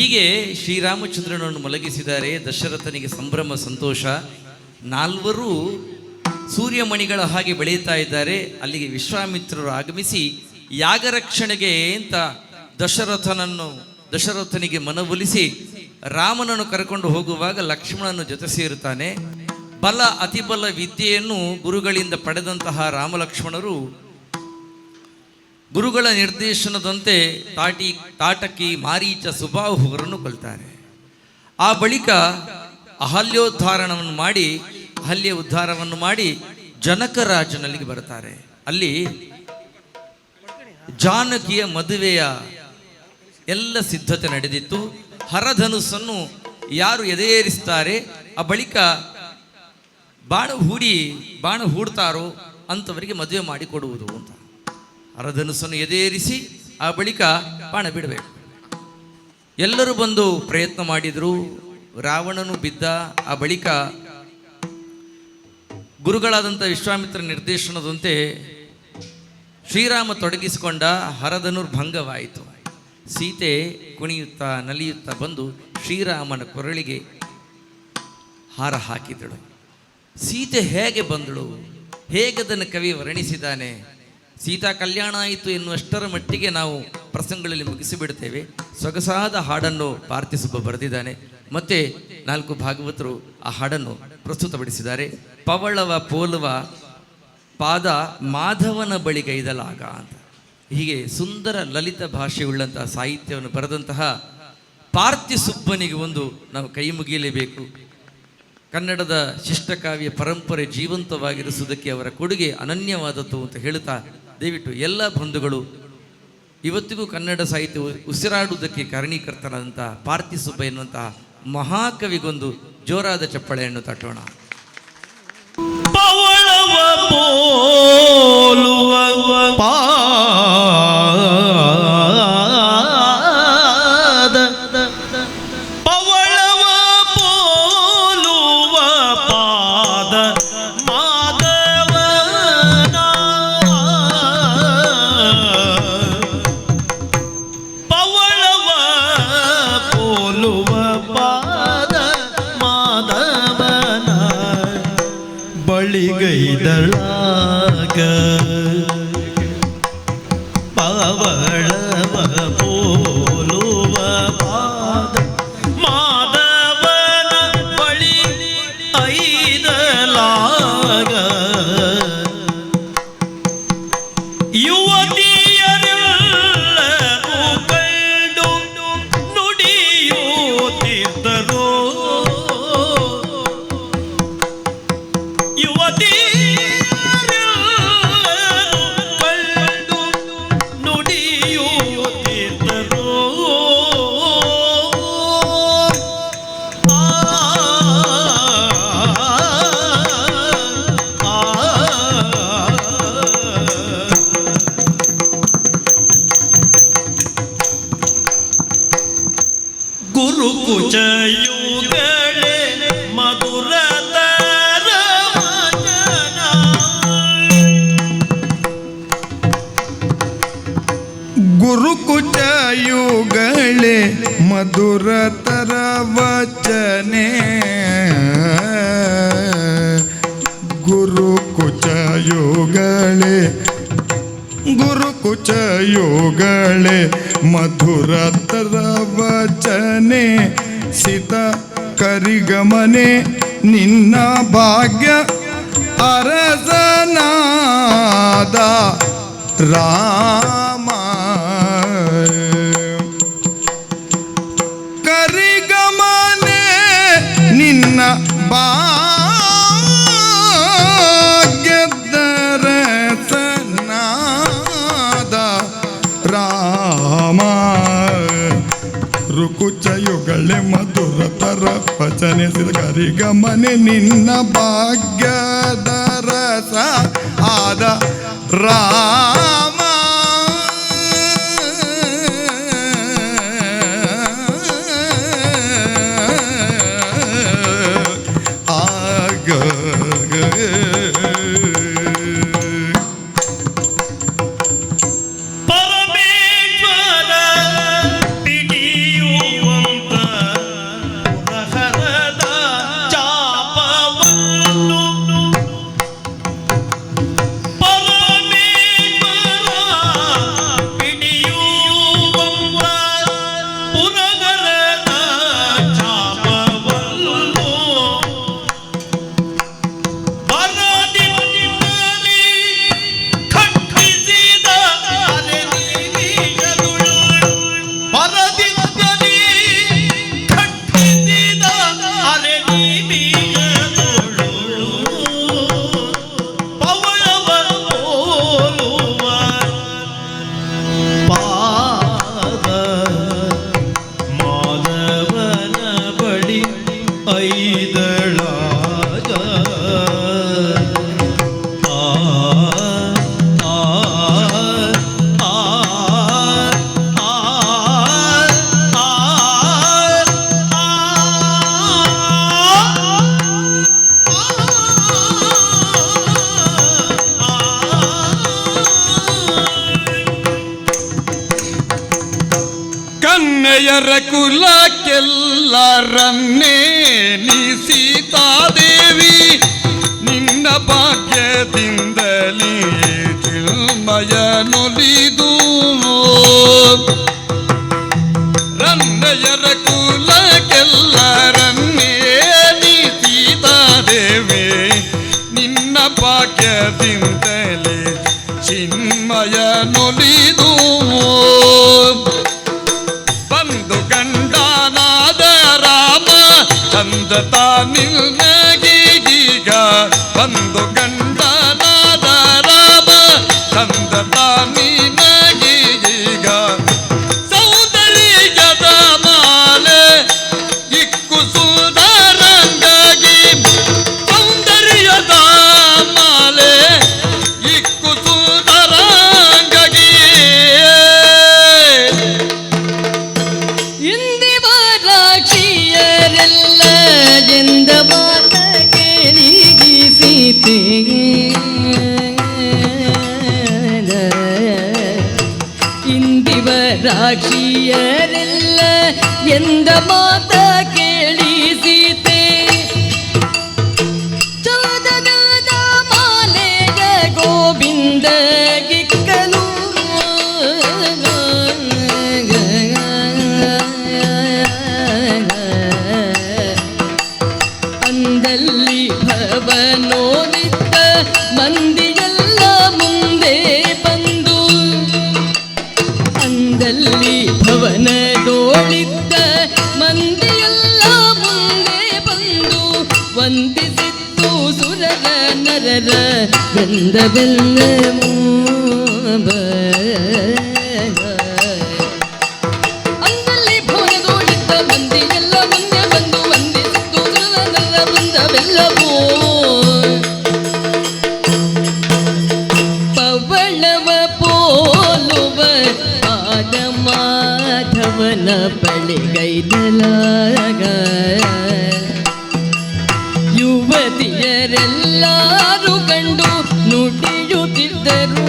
ಹೀಗೆ ಶ್ರೀರಾಮಚಂದ್ರನನ್ನು ಮಲಗಿಸಿದ್ದಾರೆ. ದಶರಥನಿಗೆ ಸಂಭ್ರಮ, ಸಂತೋಷ. ನಾಲ್ವರು ಸೂರ್ಯಮಣಿಗಳ ಹಾಗೆ ಬೆಳೆಯುತ್ತಾ ಇದ್ದಾರೆ. ಅಲ್ಲಿಗೆ ವಿಶ್ವಾಮಿತ್ರರು ಆಗಮಿಸಿ ಯಾಗರಕ್ಷಣೆಗೆ ಅಂತ ದಶರಥನನ್ನು, ದಶರಥನಿಗೆ ಮನವೊಲಿಸಿ ರಾಮನನ್ನು ಕರ್ಕೊಂಡು ಹೋಗುವಾಗ ಲಕ್ಷ್ಮಣನು ಜೊತೆ ಸೇರುತ್ತಾನೆ. ಬಲ, ಅತಿಬಲ ವಿದ್ಯೆಯನ್ನು ಗುರುಗಳಿಂದ ಪಡೆದಂತಹ ರಾಮಲಕ್ಷ್ಮಣರು ಗುರುಗಳ ನಿರ್ದೇಶನದಂತೆ ತಾಟಿ, ತಾಟಕಿ ಮಾರೀಚ ಸುಬಾಹುವರನ್ನು ಕೊಲ್ತಾರೆ. ಆ ಬಳಿಕ ಅಹಲ್ಯೋದ್ಧಾರಣವನ್ನು ಮಾಡಿ, ಅಹಲ್ಯ ಉದ್ಧಾರವನ್ನು ಮಾಡಿ ಜನಕರಾಜನಲ್ಲಿಗೆ ಬರ್ತಾರೆ ಅಲ್ಲಿ ಜಾನಕಿಯ ಮದುವೆಯ ಎಲ್ಲ ಸಿದ್ಧತೆ ನಡೆದಿತ್ತು. ಹರಧನುಸ್ಸನ್ನು ಯಾರು ಎದೆಯೇರಿಸ್ತಾರೆ? ಆ ಬಳಿಕ ಬಾಣ ಹೂಡಿ, ಬಾಣ ಹೂಡ್ತಾರೋ ಅಂಥವರಿಗೆ ಮದುವೆ ಮಾಡಿಕೊಡುವುದು ಅಂತ. ಹರಧನುಸ್ಸನ್ನು ಎದೇರಿಸಿ, ಆ ಬಳಿಕ ಬಾಣ ಬಿಡಬೇಕು. ಎಲ್ಲರೂ ಬಂದು ಪ್ರಯತ್ನ ಮಾಡಿದರು. ರಾವಣನು ಬಿದ್ದ, ಆ ಬಳಿಕ ಗುರುಗಳಾದಂಥ ವಿಶ್ವಾಮಿತ್ರ ನಿರ್ದೇಶನದಂತೆ ಶ್ರೀರಾಮ ತೊಡಗಿಸಿಕೊಂಡ ಹರಧನುರ್ಭಂಗವಾಯಿತು ಸೀತೆ ಕುಣಿಯುತ್ತಾ ನಲಿಯುತ್ತಾ ಬಂದು ಶ್ರೀರಾಮನ ಕೊರಳಿಗೆ ಹಾರ ಹಾಕಿದಳು. ಸೀತೆ ಹೇಗೆ ಬಂದಳು? ಹೇಗೆ ಅದನ್ನು ಕವಿ ವರ್ಣಿಸಿದ್ದಾನೆ? ಸೀತಾ ಕಲ್ಯಾಣ ಆಯಿತು ಎನ್ನುವಷ್ಟರ ಮಟ್ಟಿಗೆ ನಾವು ಪ್ರಸಂಗಗಳಲ್ಲಿ ಮುಗಿಸಿಬಿಡ್ತೇವೆ ಸೊಗಸಾದ ಹಾಡನ್ನು ಪಾರ್ಥಿಸುಬ್ಬ ಬರೆದಿದ್ದಾನೆ. ಮತ್ತೆ ನಾಲ್ಕು ಭಾಗವತರು ಆ ಹಾಡನ್ನು ಪ್ರಸ್ತುತಪಡಿಸಿದ್ದಾರೆ. ಪವಳವ ಪೋಲುವ ಪಾದ ಮಾಧವನ ಬಳಿ ಗೈದಲಾಗ ಅಂತ. ಹೀಗೆ ಸುಂದರ ಲಲಿತ ಭಾಷೆಯುಳ್ಳಂತಹ ಸಾಹಿತ್ಯವನ್ನು ಬರೆದಂತಹ ಪಾರ್ಥಿಸುಬ್ಬನಿಗೆ ಒಂದು ನಾವು ಕೈ ಮುಗಿಯಲೇಬೇಕು. ಕನ್ನಡದ ಶಿಷ್ಟಕಾವ್ಯ ಪರಂಪರೆ ಜೀವಂತವಾಗಿರಿಸುವುದಕ್ಕೆ ಅವರ ಕೊಡುಗೆ ಅನನ್ಯವಾದದ್ದು ಅಂತ ಹೇಳುತ್ತಾ ದಯವಿಟ್ಟು ಎಲ್ಲ ಬಂಧುಗಳು ಇವತ್ತಿಗೂ ಕನ್ನಡ ಸಾಹಿತ್ಯ ಉಸಿರಾಡುವುದಕ್ಕೆ ಕಾರಣೀಕರ್ತನಾದಂತಹ ಪಾರ್ಥಿಸುಬ್ಬ ಎನ್ನುವಂತಹ ಮಹಾಕವಿಗೊಂದು ಜೋರಾದ ಚಪ್ಪಳೆಯನ್ನು ತಟ್ಟೋಣ. ಬಳಿಗೈದಳಾಗ ಪವಳವ ಪೋಲುವ ಪಾದ ಮಾಧವನ ಬಳಿ ಐದಲಾಗ ಯುವತಿಯರೆಲ್ಲರೂ ವಚನೆ ಮಧುರ ಗುರುಕುಚಯುಗಳೇ ಮಧುರತರ ವಚನೆ ಗುರುಕುಚಯುಗಳೇ ಗುರುಕುಚಯುಗಳೇ ಮಧುರತರ ವಚನೆ ಸಿತ ಕರಿಗಮನೆ ನಿನ್ನ ಭಾಗ್ಯ ಅರಸನಾದ ರಾಮ. ಕರಿಗಮನೆ ನಿನ್ನ ಭಾಗ್ಯದರಸನಾದ ರುಕುಚಯುಗಳೇ ಮಧುರತರ ವಚನಿಸಿದ ಗಮನೆ ನಿನ್ನ ಭಾಗ್ಯದ ರಸ ಆದ ರಾಮ ಐದಳಾಗ ಆ ಆ ಕುಲಕ್ಕೆಲ್ಲರನ್ನೇ ನೀ ಸೀತಾದೇವಿ ನಿನ್ನ ಭಾಗ್ಯದಿಂದಲೇ ಚಿಲ್ಮಯನುಲಿದು ರನ್ನಯರ ಕುಲಕ್ಕೆಲ್ಲರನ್ನೇ ನೀ ಸೀತಾದೇವಿ ನಿನ್ನ ಭಾಗ್ಯದಿಂದಲೇ ಚಿನ್ಮಯ ನುಲಿದು. ಬಂದು ಚಂದ ತಾನಿಲ್ನಗೀಗ ಬಂದು ಗಂಡನಾದ ರಾಮ ಚಂದ ತಾನಿನಗೀಗ ಸೌಂದರ್ಯದ ಮಾಲೆ ಇಕ್ಕು ಸುಂದರಂಗಾಗಿ ಸೌಂದರ್ಯದ ಮಾಲೆ ಇಕ್ಕು ಸುಂದರಂಗಾಗಿ ಇಂದಿವರಾಕ್ಷಿಯರೆಲ್ಲ ಎಂದ ಮಾತ ಕೇಳಿಗಿ ಸೀತೆಗೆ ಇಂದಿವರಾಕ್ಷಿಯರೆಲ್ಲ ಎಂದ ಮಾತ ಅಂದಲ್ಲಿ ಭವನೋನಿದ್ದ ಮಂದಿಯೆಲ್ಲ ಮುಂದೆ ಬಂದು ಅಂದಲ್ಲಿ ಭವನದೋಳಿದ್ದ ಮಂದಿಯೆಲ್ಲ ಮುಂದೆ ಬಂದು ವಂದಿಸಿತ್ತು ಸುರರ ನರರ ಗಂಧವೆಲ್ಲ ಅಂದಲ್ಲಿ ಪವಳವ ಪೋಲುವ ಆದ ಮಾಧವನ ಬಳಿಗೈದಲಾಗ ಯುವತಿಯರೆಲ್ಲರೂ ಕಂಡು ನುಡಿಯುತ್ತಿದ್ದರು.